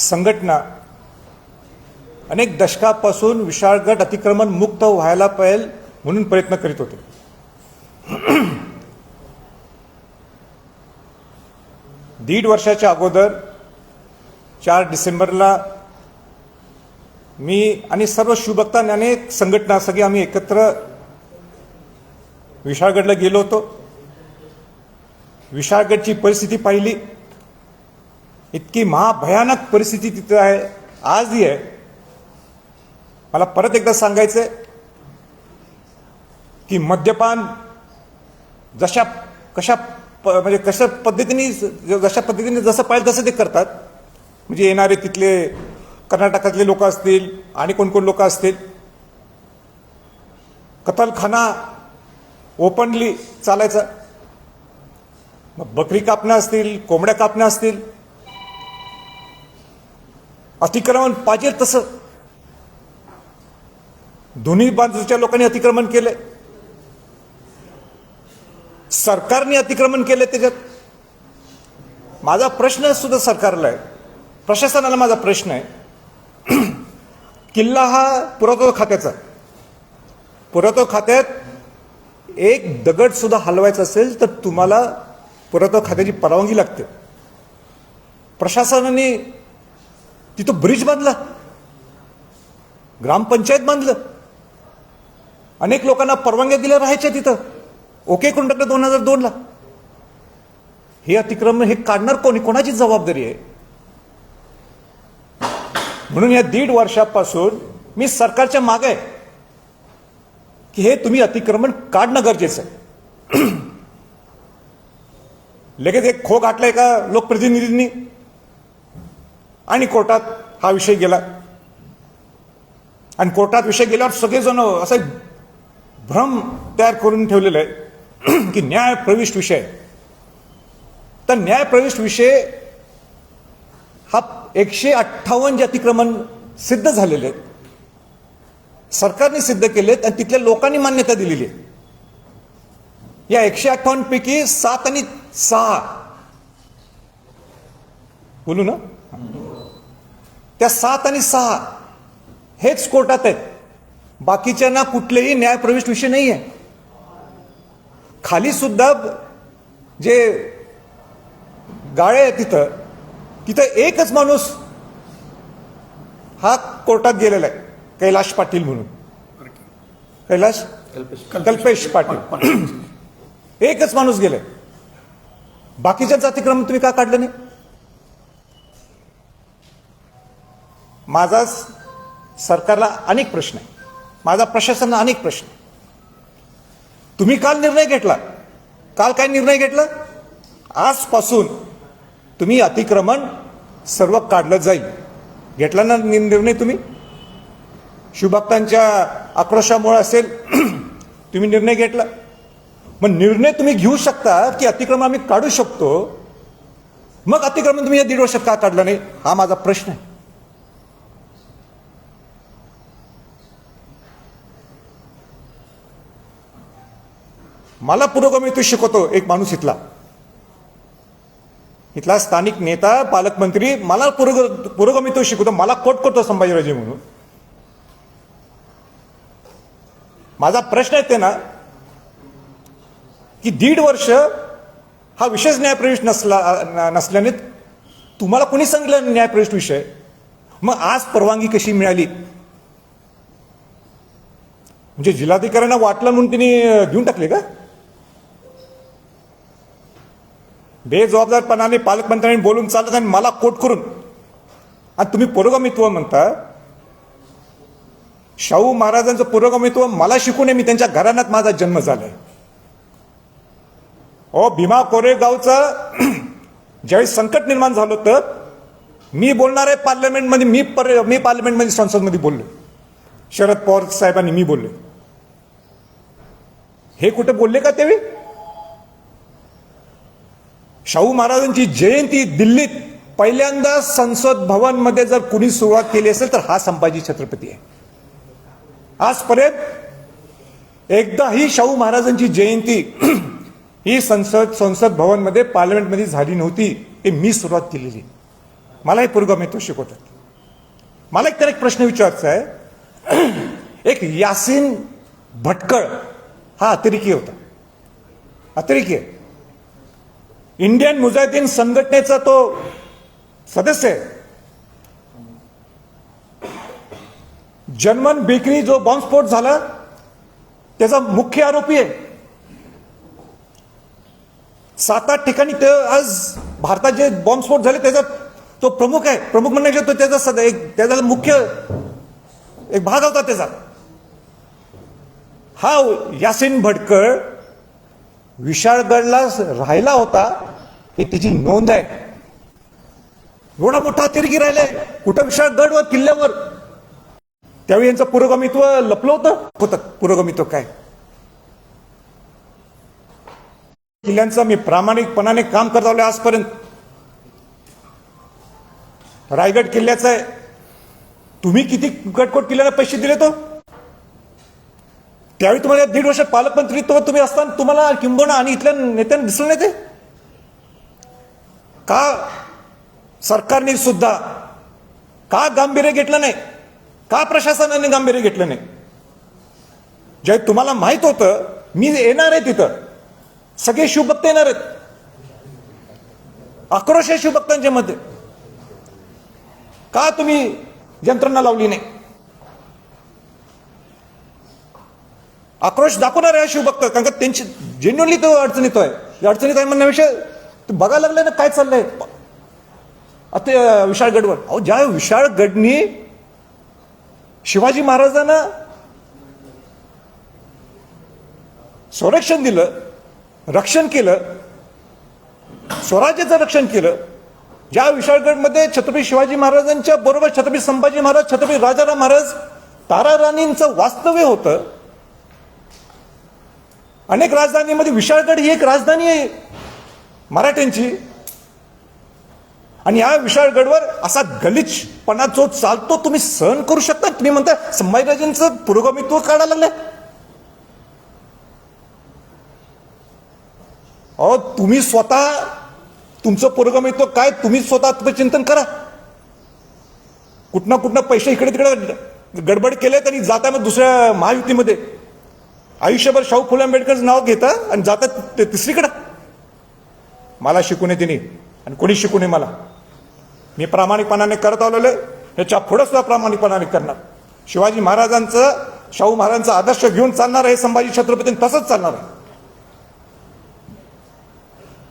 संघटना अनेक दशकापासून विशाळगड अतिक्रमण मुक्त व्हायला पाहिजे म्हणून प्रयत्न करीत होते. दीड वर्षाच्या अगोदर चार डिसेंबरला मी आणि सर्व शिवभक्तांनी अनेक संघटना सगळी आम्ही एकत्र विशाळगडला गेलो होतो. विशाळगडची परिस्थिती पाहिली. इतकी महाभयानक परिस्थिती तिथं आहे. आजही आहे. मला परत एकदा सांगायचं की मद्यपान जशा कशा प म्हणजे कशा पद्धतीने जशा पद्धतीने जसं पाहिजे तसं ते करतात. म्हणजे येणारे तिथले कर्नाटकातले लोक असतील आणि कोण कोण लोक असतील. कतलखाना ओपनली चालायचा. मग बकरी कापणं असतील कोंबड्या कापणं असतील अतिक्रमण पाहिजे तसं. दोन्ही बाजूच्या लोकांनी अतिक्रमण केलंय. सरकारने अतिक्रमण केलं त्याच्यात. माझा प्रश्न सुद्धा सरकारला आहे. प्रशासनाला माझा प्रश्न आहे. किल्ला हा पुरातत्व खात्याचा पुरातत्व खात्यात एक दगड सुद्धा हलवायचा असेल तर तुम्हाला पुरातत्व खात्याची परवानगी लागते. प्रशासनाने तिथं ब्रिज बांधला. ग्रामपंचायत बांधलं. अनेक लोकांना परवानग्या दिल्या राहायच्या तिथं. ओके करून दोन हजार दोनला. हे अतिक्रमण हे काढणार कोणी? कोणाची जबाबदारी आहे? म्हणून या दीड वर्षापासून मी सरकारच्या मागे आहे. की हे तुम्ही अतिक्रमण काढणं गरजेचं आहे. लगेच एक खो गाठलाय का लोकप्रतिनिधींनी? आणि कोर्टात हा विषय गेला. आणि कोर्टात विषय गेल्यावर सगळेजण असं एक भ्रम तयार करून ठेवलेला आहे की न्याय प्रविष्ट विषय. तर न्याय प्रविष्ट विषय हा एकशे अठ्ठावन्न जे अतिक्रमण सिद्ध झालेले आहेत. सरकारने सिद्ध केलेत आणि तिथल्या लोकांनी मान्यता दिलेली आहे. या एकशे अठ्ठावन्न पैकी सात आणि सहा. बोलू ना? त्या सात आणि सहा हेच कोर्टात आहेत. बाकीच्यांना कुठलेही न्यायप्रविष्ट विषय नाही आहे खाली सुद्धा जे गाळे आहे तिथं तिथं एकच माणूस हा कोर्टात गेलेला आहे कैलाश पाटील म्हणून. कैलाश? कल्पेश. पाटील. एकच माणूस गेलाय. बाकीच्यांचं अतिक्रमण तुम्ही का काढलं नाही? माझा सरकारला अनेक प्रश्न आहे माझा प्रशासनाला अनेक प्रश्न आहे. तुम्ही काल निर्णय घेतला. काल काय निर्णय घेतला? आजपासून तुम्ही अतिक्रमण सर्व काढलं जाईल. घेतला ना निर्णय तुम्ही? शिवभक्तांच्या आक्रोशामुळे असेल तुम्ही निर्णय घेतला. मग निर्णय तुम्ही घेऊ शकता की अतिक्रमण आम्ही काढू शकतो? मग अतिक्रमण तुम्ही या दीड वर्षात का काढलं नाही? हा माझा प्रश्न आहे. मला पुरोगामी शिकवतो. एक माणूस इथला. इथला स्थानिक नेता पालकमंत्री मला पुरोग पुरोगामित्व शिकवतो. मला कोट करतो संभाजीराजे म्हणून. माझा प्रश्न आहे ते ना की दीड वर्ष हा विशेष न्यायप्रविष्ट नसला नसल्याने तुम्हाला कोणी सांगितलं न्यायप्रविष्ट विषय? मग आज परवानगी कशी मिळाली? म्हणजे जिल्हाधिकाऱ्यांना वाटलं म्हणून तिने घेऊन टाकले का? बेजबाबदारपणाने पालकमंत्र्यांनी बोलून चालत आणि मला कोट करून. आणि तुम्ही पुरोगामित्व म्हणता. शाहू महाराजांचं पुरोगामित्व मला शिकू नये मी त्यांच्या घराण्यात माझा जन्म झालाय. ओ भीमा कोरेगावचं ज्यावेळी संकट निर्माण झालं होतं मी बोलणार आहे पार्लमेंटमध्ये मी पर मी पार्लमेंटमध्ये संसदमध्ये बोललो. शरद पवार साहेबांनी मी बोललो. हे कुठे बोलले का त्यावेळी? शाहू महाराजांची जयंती दिल्लीत पहिल्यांदा संसद भवनमध्ये जर कुणी सुरुवात केली असेल तर हा संभाजी छत्रपती आहे. आजपर्यंत एकदा ही शाहू महाराजांची जयंती ही संसद संसद भवनमध्ये पार्लमेंटमध्ये झाली नव्हती ते मी सुरुवात केलेली. मला हे पुरोगामित्व शिकवतात. मला एक तर एक प्रश्न विचारायचा आहे. एक यासीन भटकळ हा अतिरेकी होता. अतिरेकी आहे. इंडियन मुजाहिदीन संघटनेचा तो सदस्य आहे. जर्मन बेकरी जो बॉम्बस्फोट झाला त्याचा मुख्य आरोपी आहे. सात आठ ठिकाणी ते आज भारतात जे बॉम्बस्फोट झाले त्याचा तो प्रमुख आहे. प्रमुख म्हणण्याचे तो त्याचा सद एक त्याचा मुख्य एक भाग होता त्याचा. हा यासिन भटकळ विशाळगडला राहिला होता हे तिची नोंद आहे. एवढा मोठा अतिरेकी राहिलाय. कुठं विशाळगडवर किल्ल्यावर? त्यावेळी यांचं पुरोगमित्व लपलं होतं? होतं. पुरोगामित्व काय? किल्ल्यांचं मी प्रामाणिकपणाने काम करत आलोय आजपर्यंत. रायगड किल्ल्याचं आहे. तुम्ही किती गटकोट किल्ल्याला पैसे दिले तो? त्यावेळी तुम्हाला दीड वर्ष पालकमंत्रीत्व तुम्ही असताना तुम्हाला किंबोना आणि इथल्या नेत्यांना दिसलं नाही ते? का सरकारने सुद्धा का गांभीर्य घेतलं नाही? का प्रशासनाने गांभीर्य घेतलं नाही? जे तुम्हाला माहीत होतं मी येणार आहे तिथं. सगळे शिवभक्त येणार आहेत. आक्रोश आहे शिवभक्तांच्या मध्ये. का तुम्ही यंत्रणा लावली नाही? आक्रोश दाखवणार आहे शिवभक्त कारण का त्यांची जेन्युअनली तो अडचणीत आहे. अडचणीत आहे म्हणण्याविषयी ते बघायला लागले ना काय चाललंय. ते विशाळगडवर अहो ज्या विशाळगडनी शिवाजी महाराजांना संरक्षण दिलं रक्षण केलं स्वराज्याचं रक्षण केलं ज्या विशाळगडमध्ये छत्रपती शिवाजी महाराजांच्या बरोबर छत्रपती संभाजी महाराज छत्रपती राजाराम महाराज तारा राणींचं वास्तव्य होतं अनेक राजधानीमध्ये विशाळगड ही एक राजधानी आहे. मराठ्यांची. आणि या विशाळगडवर असा गलिचपणा जो चालतो तुम्ही सहन करू शकता. तुम्ही म्हणता संभाजीराजेंचं पुरोगामित्व काढायला लागलंय अहो तुम्ही स्वतः तुमचं पुरोगामित्व काय? तुम्ही स्वतः आत्मचिंतन करा. कुठनं कुठनं पैसे इकडे तिकडे गडबड केलेत आणि जाताना दुसऱ्या महायुतीमध्ये. आयुष्यभर शाहू फुले आंबेडकरचं नाव घेतं आणि जातात ते तिसरीकडं. मला शिकू नये तिने आणि कोणी शिकू नये मला? मी प्रामाणिकपणाने करत आलेलो याच्या ह्याच्या पुढं सुद्धा प्रामाणिकपणाने करणार. शिवाजी महाराजांचं शाहू महाराजांचा आदर्श घेऊन चालणार आहे संभाजी छत्रपती तसंच चालणार आहे.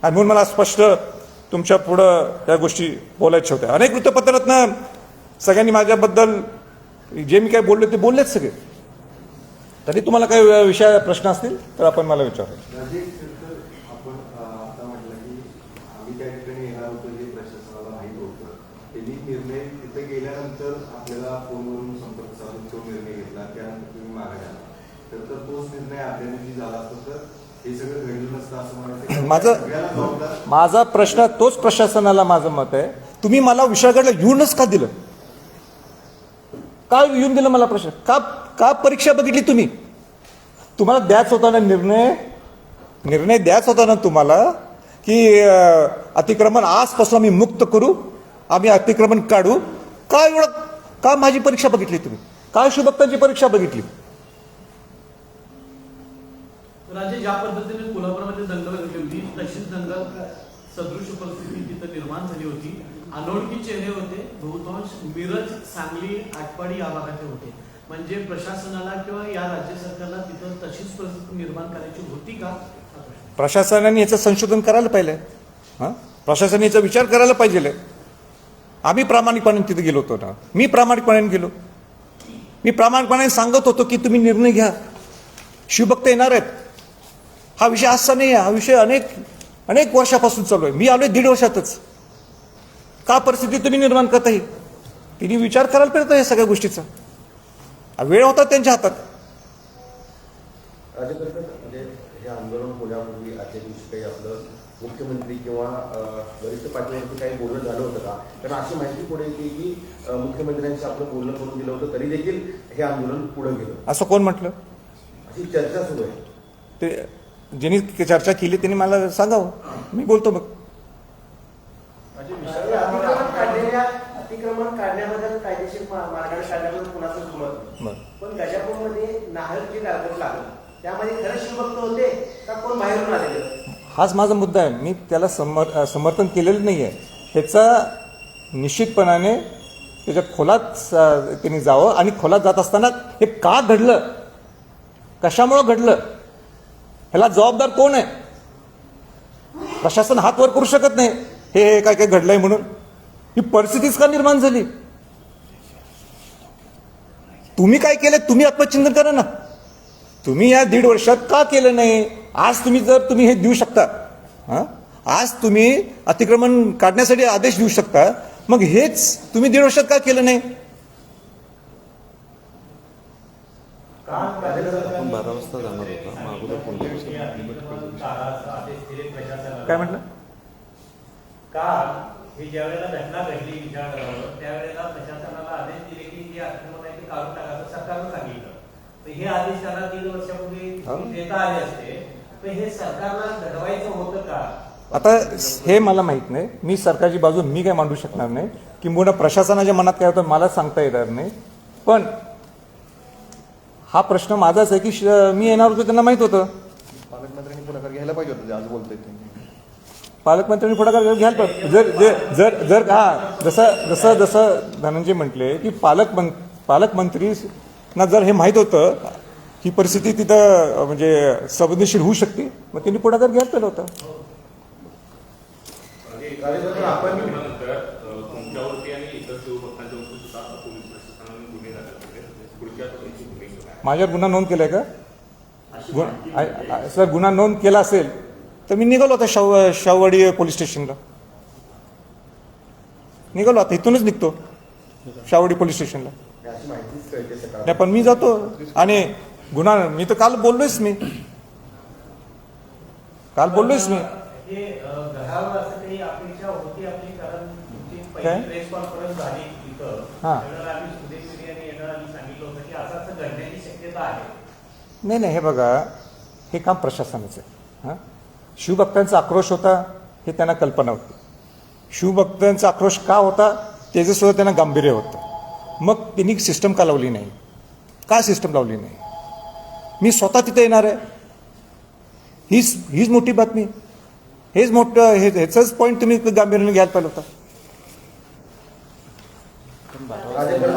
आणि म्हणून मला स्पष्ट तुमच्या पुढं त्या गोष्टी बोलायच्या होत्या. अनेक वृत्तपत्रातनं सगळ्यांनी माझ्याबद्दल जे मी काय बोलले ते बोललेच सगळे. तरी तुम्हाला काही विषय प्रश्न असतील तर आपण मला विचारा. माझं- माझा प्रश्न तोच प्रशासनाला माझं मत आहे. तुम्ही मला विशाळगडला येऊनच का दिलं? का येऊन दिलं मला प्रश्न? का का परीक्षा बघितली तुम्ही? तुम्हाला द्याच होता ना निर्णय? निर्णय द्याच होता ना तुम्हाला की अतिक्रमण आजपासून आम्ही मुक्त करू आम्ही अतिक्रमण काढू? का एवढं का माझी परीक्षा बघितली तुम्ही? का शिवभक्तांची परीक्षा बघितली? राजे ज्या पद्धतीने कोल्हापुरामध्ये दंगल घडली होती तशीच दंगल सदृश परिस्थिती तिथं निर्माण झाली होती. अनोळखी चेहरे होते. बहुतांश मिरज सांगली आटपाडी या भागाचे होते. म्हणजे प्रशासनाला किंवा या राज्य सरकारला तिथं तशीच परिस्थिती निर्माण करायची होती का? प्रशासनाने याचं संशोधन करायला पाहिलं हां? प्रशासनाने याचा विचार करायला पाहिजे. आम्ही प्रामाणिकपणे तिथे गेलो होतो ना. मी प्रामाणिकपणे गेलो. मी प्रामाणिकपणे सांगत होतो की तुम्ही निर्णय घ्या. शिवभक्त येणार आहेत. हा विषय असा नाही आहे. हा विषय अनेक अनेक वर्षापासून चालू आहे. मी आलो आहे दीड वर्षातच. का परिस्थिती तुम्ही निर्माण करता ही तिने विचार करायला पाहिजे या सगळ्या गोष्टीचा. वेळ होता त्यांच्या हातात. म्हणजे हे आंदोलन होण्यापूर्वी आजच्या दिवशी काही आपलं मुख्यमंत्री किंवा वरिष्ठ पातळीवरती काही बोलणं झालं होतं का? कारण अशी माहिती पुढे येते की मुख्यमंत्र्यांशी आपलं बोलणं करून दिलं होतं तरी देखील हे आंदोलन पुढे गेलं. असं कोण म्हटलं? अशी चर्चा सुरू आहे. ते ज्यांनी चर्चा केली त्यांनी मला सांगावं. मी बोलतो मग अतिक्रमण काढलेल्या काढण्याबद्दल कायदेशीर मा- मार्गाने काढण्याबद्दल कुणाचं मत बरं पण गजापूरमध्ये नाहक जे कागद लागलं त्यामध्ये खरं शिवभक्त होते का कोण बाहेरून आलेले? हाच माझा मुद्दा आहे. मी त्याला समर समर्थन केलेलं नाही आहे ह्याचा निश्चितपणाने त्याच्या खोलात त्यांनी जावं आणि खोलात जात असताना हे का घडलं? कशामुळं घडलं? ह्याला जबाबदार कोण आहे? प्रशासन हात वर करू शकत नाही. हे हे काय काय घडलंय म्हणून? ही परिस्थितीच का निर्माण झाली? तुम्ही काय केलं? तुम्ही आत्मचिंतन करा ना. तुम्ही या दीड वर्षात का केलं नाही? आज तुम्ही जर तुम्ही हे देऊ शकता हा? आज तुम्ही अतिक्रमण काढण्यासाठी आदेश देऊ शकता मग हेच तुम्ही दीड वर्षात का केलं नाही. काय म्हटलं? काल ही ज्या वेळेला घटना घडली त्यावेळेला प्रशासनाला आदेश दिले की जे आक्रमण आहे ते काढून टाकायचं सरकारनं सांगितलं. हे आदेश त्यांना तीन वर्षापूर्वी. देता आले असते. तर हे सरकारला घडवायचं होतं का? आता हे मला माहीत नाही. मी सरकारची बाजू मी काय मांडू शकणार नाही. किंबहुना प्रशासनाच्या मनात काय होतं मला सांगता येणार नाही. पण हा प्रश्न माझाच आहे की श- मी येणार होतो त्यांना माहीत होतं. पालकमंत्र्यांनी पुढाकार घ्यायला पाहिजे होतं आज बोलतोय तुम्ही पालकमंत्र्यांनी पुढाकार घ्यायला पाहिजे. जर जर जर जर हा जसं जसं जसं धनंजय म्हटले की पालकमं पालकमंत्री ना जर हे माहीत होतं ही परिस्थिती तिथं म्हणजे संवेदनशील होऊ शकते मग त्यांनी पुढाकार घ्यायला पाहिलं होतं. काय माझ्यावर गुन्हा नोंद केलाय का? सर गुन्हा नोंद केला असेल तर मी निघालो आता शाव शाववाडी पोलीस स्टेशनला. निघालो आता इथूनच निघतो शाववाडी पोलीस स्टेशनला अशी माहितीच कळते सकाळ नाही पण मी जातो. आणि गुन्हा मी तर काल बोललोयच मी. काल बोललोयच मी. काय? हा. नाही नाही हे बघा हे काम प्रशासनाचं आहे. हां? शिवभक्तांचा आक्रोश होता हे त्यांना कल्पना होती. शिवभक्तांचा आक्रोश का होता त्याचं सुद्धा त्यांना गांभीर्य होतं. मग त्यांनी सिस्टम का लावली नाही. का सिस्टम लावली नाही? मी स्वतः तिथे येणार आहे. हीच हीच मोठी बातमी. हेच मोठं हे ह्याचंच पॉईंट तुम्ही गांभीर्याने घ्यायला पाहिलं होतं. राजेंद्र,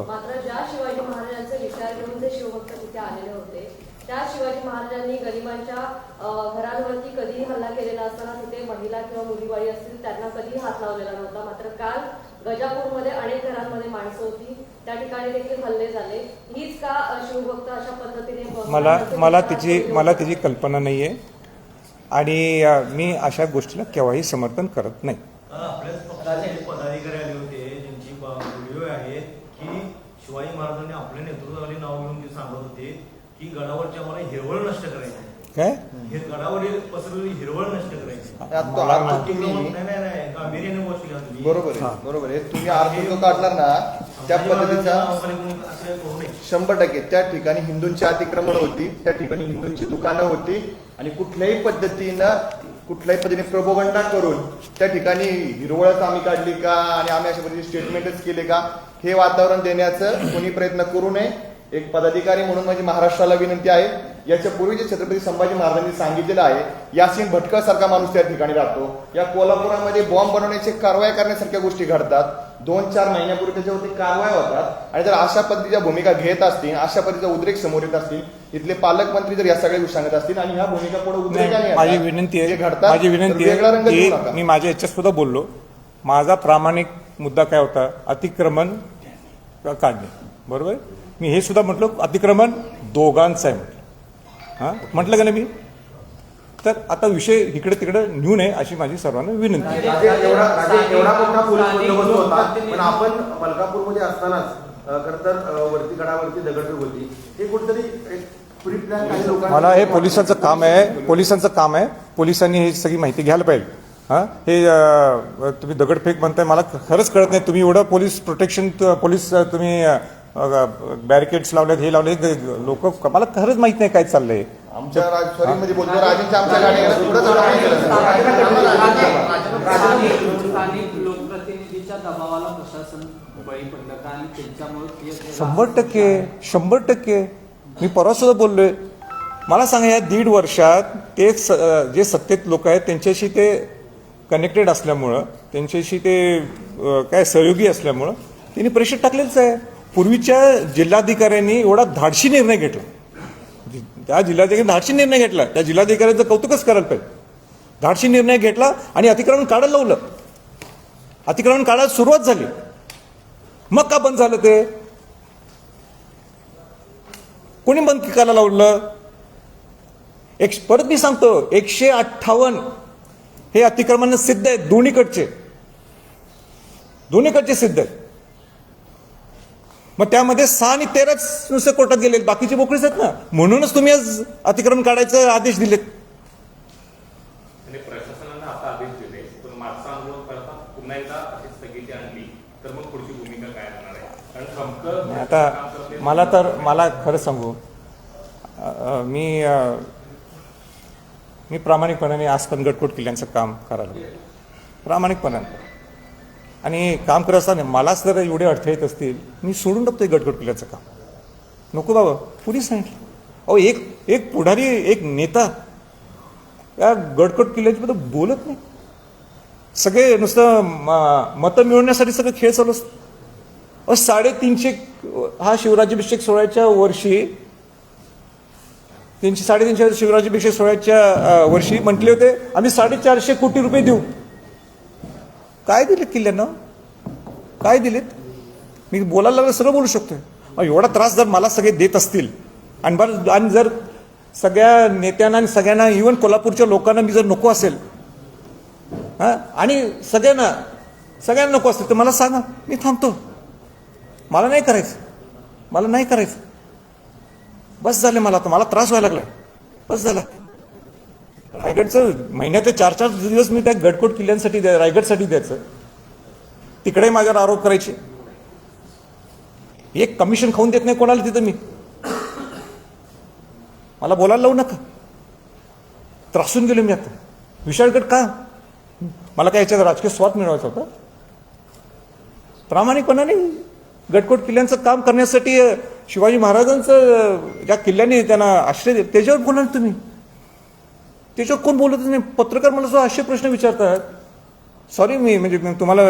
आपण त्या शिवाजी महाराजांनी गरिबांच्या घरांवरती कधीही हल्ला केलेला असताना तिथे महिला किंवा मुलीबाळी असतील त्यांना कधीही हात लावलेला नव्हता. मात्र काल गजापूरमध्ये अनेक घरांमध्ये माणसं होती. त्या ठिकाणी देखील हल्ले झाले. हीच का शिवभक्त अशा पद्धतीने मला मला तिची मला? तिची कल्पना नाही आहे आणि मी अशा गोष्टीला केव्हाही समर्थन करत नाही आपल्याच पक्षाचे पदाधिकारी आले होते ज्यांची व्हिडिओ आहे की शिवाजी महाराजांनी आपल्या नेतृत्वाखाली नाव घेऊन ते सांगत होते की गडावरची आम्हाला हिरवळ नष्ट करायची काय? हे गडावरील पसरलेली हिरवळ नष्ट करायची आता मला- आर्थिक तुम्ही नाही. नाही. नाही गांभीर्याने गोष्ट घ्या तुम्ही. बरोबर आहे बरोबर आहे. तुम्ही जो काढणार ना त्या पद्धतीचा नावाखाली कोणी असं करू नये. शंभर टक्के त्या ठिकाणी हिंदूंची अतिक्रमण होती त्या ठिकाणी हिंदूंची दुकानं होती आणि कुठल्याही पद्धतीनं कुठल्याही पद्धतीने प्रबोगंडा करून त्या ठिकाणी हिरवळच आम्ही काढली का आणि आम्ही अशा पद्धतीने स्टेटमेंटच केले का हे वातावरण देण्याचं कोणी प्रयत्न करू नये. एक पदाधिकारी म्हणून माझी महाराष्ट्राला विनंती आहे. याच्या पूर्वी जे छत्रपती संभाजी महाराजांनी सांगितलेलं आहे यासीन भटकळ सारखा माणूस त्या ठिकाणी राहतो. या कोल्हापुरामध्ये बॉम्ब बनवण्याचे कारवाया करण्यासारख्या गोष्टी घडतात. दोन चार महिन्यापूर्वी त्याच्यावरती कारवाया होतात. आणि जर अशा पद्धतीच्या भूमिका घेत असतील अशा पद्धतीचा उद्रेक समोर येत असतील इथले पालकमंत्री जर या सगळ्या गोष्टी सांगत असतील आणि ह्या भूमिका पुढे येतात, माझी विनंती आहे घडतात माझी विनंती वेगळा रंग आहे मी माझ्या याच्यात सुद्धा बोललो. माझा प्रामाणिक मुद्दा काय होता? अतिक्रमण काढणे. बरोबर? मी हे सुद्धा म्हटलं अतिक्रमण दोघांचं आहे म्हटलं. हां? म्हटलं का नाही मी? तर आता विषय इकडे तिकडे नेऊ नये अशी माझी सर्वांना विनंती आहे. राजे एवढा राजे एवढा मोठा पोलीस बंदोबस्त होता पण आपण मलकापूरमध्ये असतानाच खर तर अ, वरती गडावरती दगडफेक होती. हे कुठेतरी एक प्री प्लॅन काही लोकांनी मला हे पोलिसांचं काम आहे पोलिसांचं काम आहे. पोलिसांनी ही सगळी माहिती घ्यायला पाहिजे. हां? हे तुम्ही दगडफेक म्हणताय मला खरंच कळत नाही. तुम्ही एवढं पोलीस प्रोटेक्शन पोलीस तुम्ही बॅरिकेड्स लावलेत हे लावले लोक मला खरंच माहीत नाही काय चाललंय. आमच्या सॉरी म्हणजे बोलतो राजेंच्या आमच्या गाडीला शंभर टक्के शंभर टक्के. मी परवा सुद्धा बोललोय. मला सांगा या दीड वर्षात ते स जे सत्तेत लोक आहेत त्यांच्याशी ते कनेक्टेड असल्यामुळं त्यांच्याशी ते काय सहयोगी असल्यामुळं त्यांनी प्रेशर टाकलेलंच आहे. पूर्वीच्या जिल्हाधिकाऱ्यांनी एवढा धाडशी निर्णय घेतला. त्या जिल्हाधिकारी धाडशी निर्णय घेतला. त्या जिल्हाधिकाऱ्यांचं कौतुकच करायला पाहिजे. धाडशी निर्णय घेतला आणि अतिक्रमण काढायला लावलं. अतिक्रमण काढायला सुरुवात झाली. मग का बंद झालं ते? कोणी बंद करायला लावलं? एक परत मी सांगतो एकशे अठ्ठावन्न हे अतिक्रमण सिद्ध आहेत. दोन्हीकडचे. दोन्हीकडचे सिद्ध आहेत. मग त्यामध्ये सहा आणि तेराच नुसते कोर्टात गेले बाकीचे मोकळेच आहेत ना. म्हणूनच तुम्ही आज अतिक्रमण काढायचे आदेश दिलेत. आता मला तर मला खरं सांगू. मी मी प्रामाणिकपणाने आज पण गटकोट किल्ल्यांचं काम करायला. प्रामाणिकपणाने. आणि काम करत असताना मलाच जर एवढे अडथळे येत असतील. मी सोडून टाकतोय गटगट किल्ल्याचं काम. नको बाबा कुणी सांगितलं? अहो एक एक पुढारी एक नेता या गडकोट किल्ल्याच्याबद्दल बोलत नाही. सगळे नुसतं मतं मिळवण्यासाठी सगळं खेळ चालू असतं. अहो साडेतीनशे हा शिवराज्याभिषेक सोहळ्याच्या वर्षी तीनशे साडेतीनशे शिवराज्याभिषेक सोहळ्याच्या वर्षी म्हटले होते आम्ही साडेचारशे कोटी रुपये देऊ. काय दिलेत किल्ल्यानं? काय दिलेत? मी बोलायला लागलं सगळं बोलू शकतोय. एवढा त्रास जर मला सगळे देत असतील आणि बरं आणि जर सगळ्या नेत्यांना आणि सगळ्यांना इव्हन कोल्हापूरच्या लोकांना मी जर नको असेल हा? आणि सगळ्यांना सगळ्यांना नको असेल तर मला सांगा मी थांबतो. मला नाही करायचं. मला नाही करायचं. बस झाले मला आता. मला त्रास व्हायला लागला बस झाला. रायगडचं महिन्याचे चार चार दिवस मी त्या गडकोट किल्ल्यांसाठी द्या रायगडसाठी द्यायचं. तिकडे माझ्यावर आरोप करायचे. एक कमिशन खाऊन देत नाही कोणाला तिथं मी. मला बोलायला लावू नका. त्रासून गेलो मी आता. विशाळगड का? मला काय याच्यात राजकीय स्वाद मिळवायचा होता? प्रामाणिकपणाने गडकोट किल्ल्यांचं काम करण्यासाठी शिवाजी महाराजांचं ज्या किल्ल्याने त्यांना आश्रय दिले. त्याच्यावर बोला ना तुम्ही. त्याच्यावर कोण बोलतच नाही. पत्रकार मला सुद्धा असे प्रश्न विचारतात. सॉरी मी म्हणजे तुम्हाला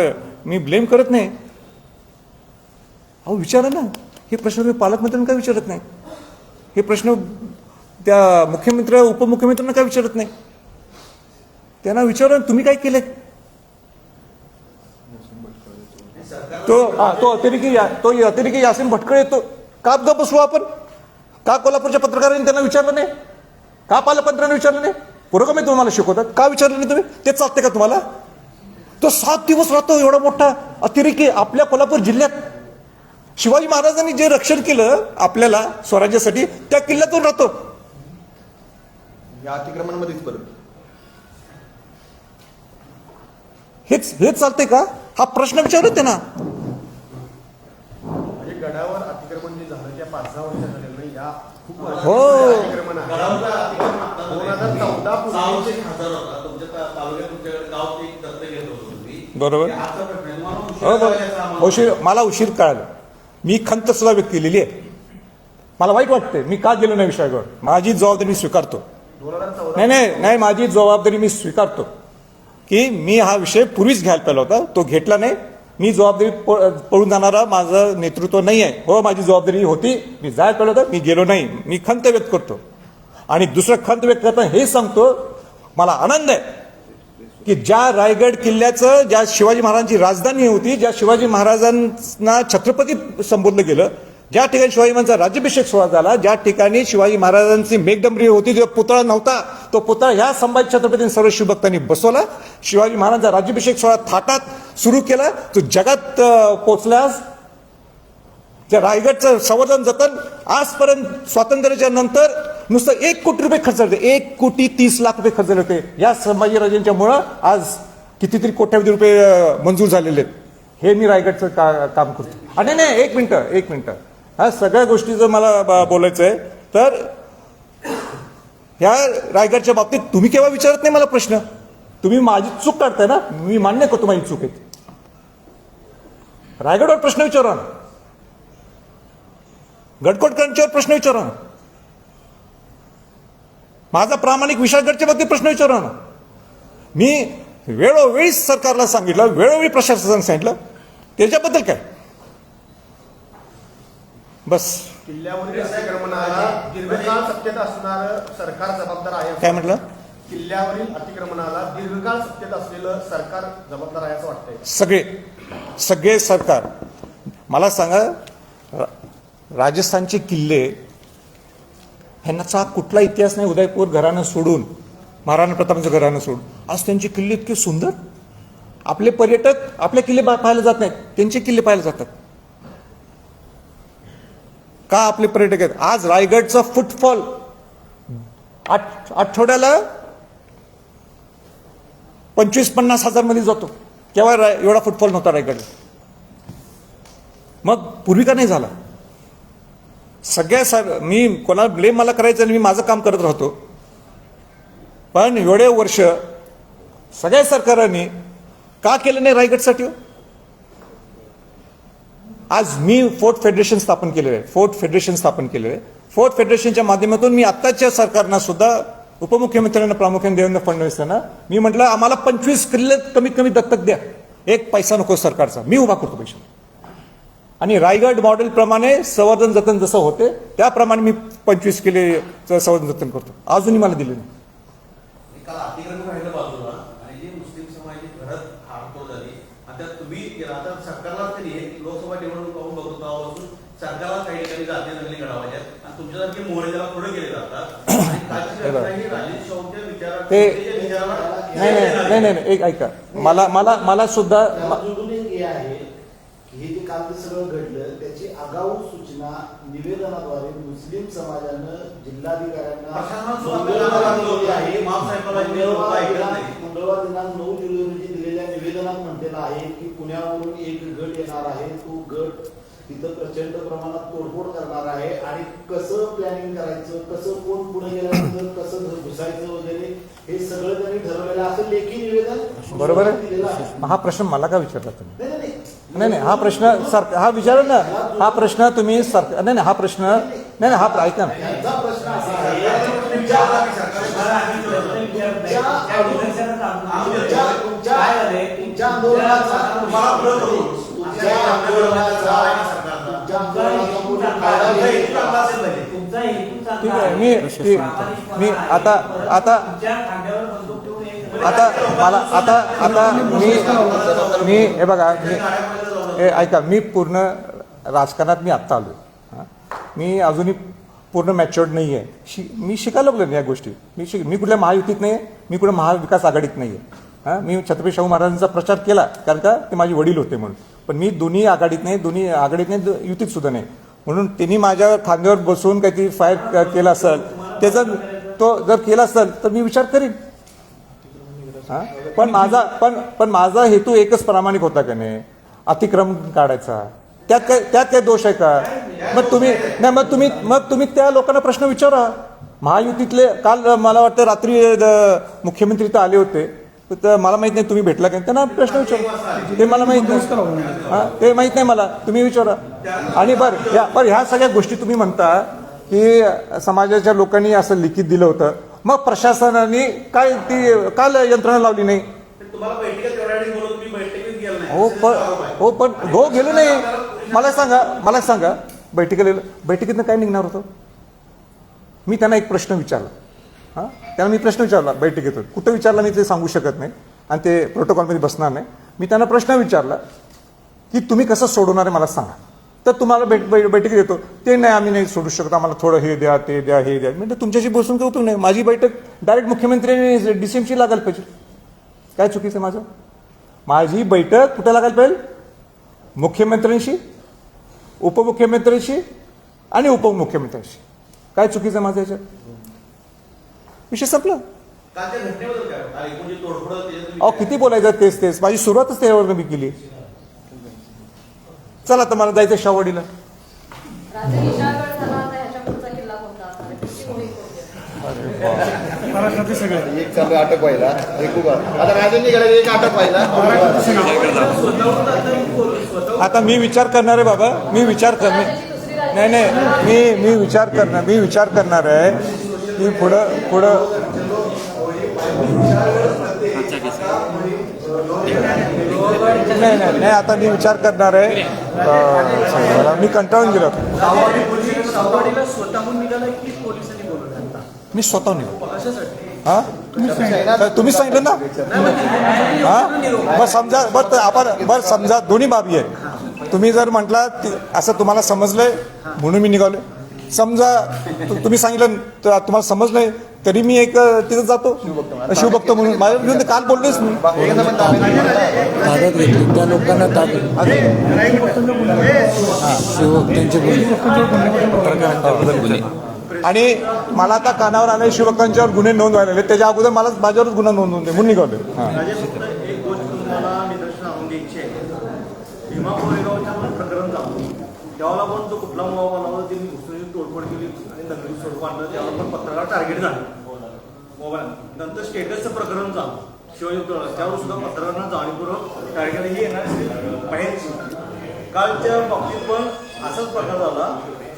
मी ब्लेम करत नाही. अहो विचारा ना. हे प्रश्न तुम्ही पालकमंत्र्यांना का विचारत नाही? हे प्रश्न त्या मुख्यमंत्री उपमुख्यमंत्र्यांना का विचारत नाही? त्यांना विचारा तुम्ही काय केलंय? तो हा तो अतिरेकी या- तो अतिरेकी यासिन भटकळ येतो. का ग बसलो आपण? का कोल्हापूरच्या पत्रकारांनी त्यांना विचारलं नाही? का पालकमंत्र्यांना विचारलं नाही? पुरोगामी तुम्हाला शिकवतात. का विचारलं नाही तुम्ही? ते चालते का तुम्हाला? तो सात दिवस राहतो एवढा मोठा. अतिरेकी आपल्या कोल्हापूर जिल्ह्यात. शिवाजी महाराजांनी जे रक्षण केलं आपल्याला स्वराज्यासाठी त्या किल्ल्यातून राहतो. या अतिक्रमणामध्येच परत. हेच हेच चालते का? हा प्रश्न विचारत ना म्हणजे गडावर अतिक्रमण जे झालं त्या पाच सहा वर्ष झालेलं या खूप हो. अतिक्रमण आहे दोन हजार चौदा पूर्वी बरोबर. हो बरोबर. उशीर मला उशीर कळालं. मी खंत सुद्धा व्यक्त केलेली आहे. मला वाईट वाटते मी का गेलो नाही विषयावर? माझी जबाबदारी मी स्वीकारतो. नाही नाही नाही माझी जबाबदारी मी स्वीकारतो. की मी हा विषय पूर्वीच घ्यायला पाहिला होता. तो घेतला नाही. मी जबाबदारी पळून जाणारा माझं नेतृत्व नाही आहे हो माझी जबाबदारी होती. मी जायला पाहिलं होतं. मी गेलो नाही. मी खंत व्यक्त करतो. आणि दुसरं खंत व्यक्त करताना हे सांगतो मला आनंद आहे की ज्या रायगड किल्ल्याचं ज्या शिवाजी महाराजांची राजधानी होती ज्या शिवाजी महाराजांना छत्रपती संबोधलं गेलं ज्या ठिकाणी शिवाजी महाराजांचा राज्याभिषेक सोहळा झाला ज्या ठिकाणी शिवाजी महाराजांची मेघडंबरी होती जो पुतळा नव्हता तो पुतळा ह्या संभाजी छत्रपती सर्व शिवभक्तांनी बसवला. शिवाजी महाराजांचा राज्याभिषेक सोहळा थाटात सुरू केला. तो जगात पोचल्यास त्या रायगडचं संवर्धन जतन आजपर्यंत स्वातंत्र्याच्या नंतर नुसतं एक कोटी रुपये खर्च होते. एक कोटी तीस लाख रुपये खर्च झाले होते. या संभाजी मुळं आज कितीतरी कोट्यावधी रुपये मंजूर झालेले आहेत. हे मी रायगडचं का काम करतो. आणि नाही एक मिनटं एक मिनटं. ह्या सगळ्या गोष्टी जर मला बोलायचं आहे तर ह्या रायगडच्या बाबतीत तुम्ही केव्हा विचारत नाही मला प्रश्न? तुम्ही माझी चूक काढताय ना? मी मान्य करतो माझी चूक आहे रायगडवर प्रश्न विचारा गडकोटकरांच्यावर प्रश्न विचारा माझा प्रामाणिक विशाळगडच्या बाबतीत प्रश्न विचारा ना. मी वेळोवेळी सरकारला सांगितलं वेळोवेळी प्रशासनाला सांगितलं. त्याच्याबद्दल काय? बस. किल्ल्यावरील अतिक्रमणाला दीर्घकाळ सत्तेत असणारं सरकार जबाबदार आहे काय म्हटलं? किल्ल्यावरील अतिक्रमणाला दीर्घकाळ सत्तेत असलेलं सरकार जबाबदार आहे असं वाटतंय. सगळे सगळे सरकार. मला सांगा राजस्थानचे किल्ले ह्यांचा कुठला इतिहास नाही उदयपूर घराणं सोडून महाराणा प्रतापांचं घराणं सोडून. आज त्यांचे किल्ले इतके सुंदर. आपले पर्यटक आपले किल्ले पाहायला जात नाहीत. त्यांचे किल्ले पाहायला जातात. का आपले पर्यटक आहेत? आज रायगडचा फुटफॉल आठ आठवड्याला पंचवीस पन्नास हजारमध्ये जातो. केव्हा राय एवढा फुटफॉल नव्हता रायगड मग पूर्वी का नाही झाला? सगळ्या सर मी कोणाला ब्लेम मला करायचं आणि मी माझं काम करत राहतो. पण एवढे वर्ष सगळ्या सरकारांनी का केलं नाही रायगडसाठी हो? आज मी फोर्ट फेडरेशन स्थापन केलेलं आहे फोर्ट फेडरेशन स्थापन केलेलं आहे. फोर्ट फेडरेशनच्या माध्यमातून मी आत्ताच्या सरकारना सुद्धा उपमुख्यमंत्र्यांना प्रामुख्याने देवेंद्र फडणवीस यांना मी म्हटलं आम्हाला पंचवीस किल्ले कमीत कमी दत्तक द्या. एक पैसा नको सरकारचा. मी उभा करतो पैसा आणि रायगड मॉडेल प्रमाणे संवर्धन जतन जसं होते त्याप्रमाणे मी पंचवीस किल्लेचं संवर्धन जतन करतो. अजूनही मला दिले नाही. कालची ते- नाही नाही नाही, एक ऐका. मला मला मला सुद्धा त्याला जोडून एक हे आहे की हे जे काल ते सगळं घडलं त्याची आगाऊ सूचना निवेदनाद्वारे मुस्लिम समाजानं जिल्हाधिकाऱ्यांना मंगळवार जे दिनांक- नऊ जुलै रोजी दिलेल्या निवेदनात म्हटलेलं आहे की पुण्यावरून एक गट येणार आहे. तो गट तिथं प्रचंड प्रमाणात तोडफोड करणार आहे आणि कसं प्लॅनिंग करायचं कसं कोण पुढे गेल्यानंतर कसं घुसायचं वगैरे हे सगळं त्यांनी ठरवलेलं आहे. असं लेखी निवेदन बरोबर दिलेलं आहे. आहे हा प्रश्न मला का विचारला तुम्ही? नाही, नाही, हा प्रश्न सर हा विचारा ना. हा प्रश्न तुम्ही सर नाही नाही हा प्रश्न नाही नाही हा ऐका ना. आहे ठीक आहे मी मी आता आता आता मला आता आता मी मी हे बघा मी हे ऐका मी पूर्ण राजकारणात मी आत्ता आलो हां? मी अजूनही पूर्ण मॅच्युअर्ड नाही आहे शि मी शिकायला लागलो या गोष्टी. मी शिक मी कुठल्या महायुतीत नाही आहे मी कुठे महाविकास आघाडीत नाही आहे हां? मी छत्रपती शाहू महाराजांचा प्रचार केला कारण का? ते माझे वडील होते म्हणून. पण मी दोन्ही आघाडीत नाही दोन्ही आघाडीत नाही युतीत सुद्धा नाही. म्हणून त्यांनी माझ्या खांद्यावर बसून काहीतरी फायर केला असेल त्याचा तो जर केला असेल तर मी विचार करीन. हा? पण माझा पण पण माझा हेतू एकच प्रामाणिक होता का नाही? अतिक्रमण काढायचा. त्यात काय त्यात काय दोष आहे का? मग तुम्ही नाही मग तुम्ही मग तुम्ही त्या लोकांना प्रश्न विचारा. महायुतीतले काल मला वाटतं रात्री मुख्यमंत्री तर आले होते. तर मला माहीत नाही तुम्ही भेटला का त्यांना प्रश्न विचारा. ते मला माहीत नाही. हां? ते माहीत नाही मला. तुम्ही विचारा. आणि बरं या बरं ह्या सगळ्या गोष्टी तुम्ही म्हणता की समाजाच्या लोकांनी असं लिखित दिलं होतं. मग प्रशासनाने काय ती काल यंत्रणा लावली नाही? हो पण हो पण हो गेलो नाही. मला सांगा मला सांगा बैठकीला बैठकीतनं काय निघणार होतं? मी त्यांना एक प्रश्न विचारला. हां? त्यांना मी प्रश्न विचारला बैठकीतून. कुठं विचारला मी ते सांगू शकत नाही आणि ते प्रोटोकॉलमध्ये बसणार नाही. मी त्यांना प्रश्न विचारला की तुम्ही कसं सोडवणार आहे मला सांगा. तर तुम्हाला भेट बै- बैठकीत येतो ते नाही आम्ही नाही सोडू शकत. आम्हाला थोडं हे द्या ते द्या हे द्या. म्हणजे तुमच्याशी बसून काही उपयोग नाही? माझी बैठक डायरेक्ट मुख्यमंत्र्यांनी डीसीएमशी लागायला पाहिजे. काय चुकीचं आहे माझं? माझी बैठक कुठे लागायला पाहिजे? मुख्यमंत्र्यांशी उपमुख्यमंत्र्यांशी आणि उपमुख्यमंत्र्यांशी. काय चुकीचं आहे माझं याच्यात? विषय संपला. अहो किती बोलायचं? तेच तेच. माझी सुरुवातच त्याच्यावर मी केली. चला तर मला जायचं शावडीला आता आहे? महाराष्ट्रातले सगळे एक चालू अटक व्हायला एक उभा आता एक अटक व्हायला आता मी विचार करणार आहे बाबा मी विचार करणे नाही नाही मी मी विचार करणार मी विचार करणार आहे की पुढं पुढं नाही नाही नाही आता मी विचार करणार आहे. अं, मी कंटाळून गेलो. साववाडी पोलीस साववाडीला स्वतःहून निघाला की पोलिसांनी बोलवलं आता? मी स्वतः निघालो. कशासाठी? हा? तर तुम्हीच सांगितलं ना? हा? बरं समजा बरं तर आपण बरं समजा दोन्ही बाबी आहे तुम्ही जर म्हटला असं तुम्हाला समजलंय म्हणून मी निघालोय. समजा तु- तुम्ही सांगितलं तर तुम्हाला समजलंय तरी मी एक तिथं जातो. शिवभक्त म्हणून. माझ्या विरुद्ध काल बोललोच मी. ताब्यात घेतली त्या लोकांना शिवभक्तांचे गुन्हे. आणि मला आता कानावर आले शिवभक्तांच्यावर गुन्हे नोंद व्हायला त्याच्या अगोदर मला माझ्यावरच गुन्हा नोंद होते म्हणून हां. प्रकरण त्यावेळेला पण जो कुठला मुवा बनवला त्यांनी तोडफोड केली आणि दंगली स्वरूप आणलं. त्यावेळेला पण पत्रकार टार्गेट झाले. मोबाईल. नंतर स्टेटसचं प्रकरण झालं शिवाजी त्यावर सुद्धा पत्रकारांना जाणीवपूर्वक टार्गेट ही येणार बाहेरची कालच्या बाबतीत पण असाच प्रकार झाला.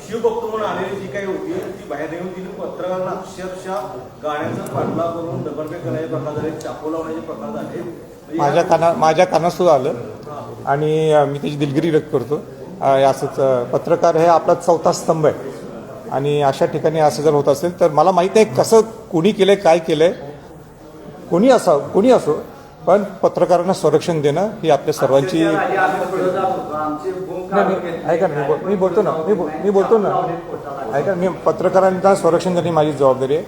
शिवभक्त म्हणून आलेली जी काही होती ती बाहेर येऊन तिने पत्रकारांना अक्षरशः गाण्याचा पाठला करून डबलबेक करण्याचे प्रकार झाले. चाकू लावण्याचे प्रकार झाले. म्हणजे माझ्या काना माझ्या कानात सुद्धा आलं. आणि मी त्याची दिलगिरी व्यक्त करतो. असंच पत्रकार हे आपला चौथा स्तंभ आहे. आणि अशा ठिकाणी असं जर होत असेल तर मला माहीत नाही कसं कोणी केलंय काय केलंय. कोणी असावं कोणी असो पण पत्रकारांना संरक्षण देणं ही आपल्या सर्वांची ऐका ना मी बोल- मी बोलतो ना मी बोल- मी बोलतो ना. ऐका मी पत्रकारांना संरक्षण देणे माझी जबाबदारी आहे.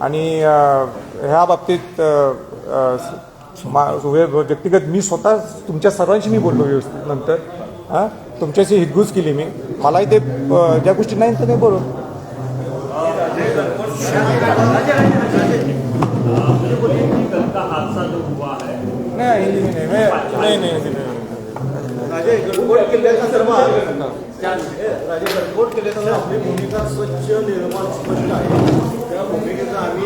आणि ह्या बाबतीत व्यक्तिगत मी स्वतः तुमच्या सर्वांशी मी बोललो व्यवस्थित नंतर. हां? तुमच्याशी हितगुज केली मी. मलाही ते ज्या गोष्टी नाही तर नाही बरोबर नाही हिंदी में नहीं मैं नहीं नहीं हिंदी में नहीं. राजे गडकोट किल्ल्याचा किल्ल्याचा आपली भूमिका स्वच्छ निर्माण स्पष्ट आहे त्या भूमिकेचा आम्ही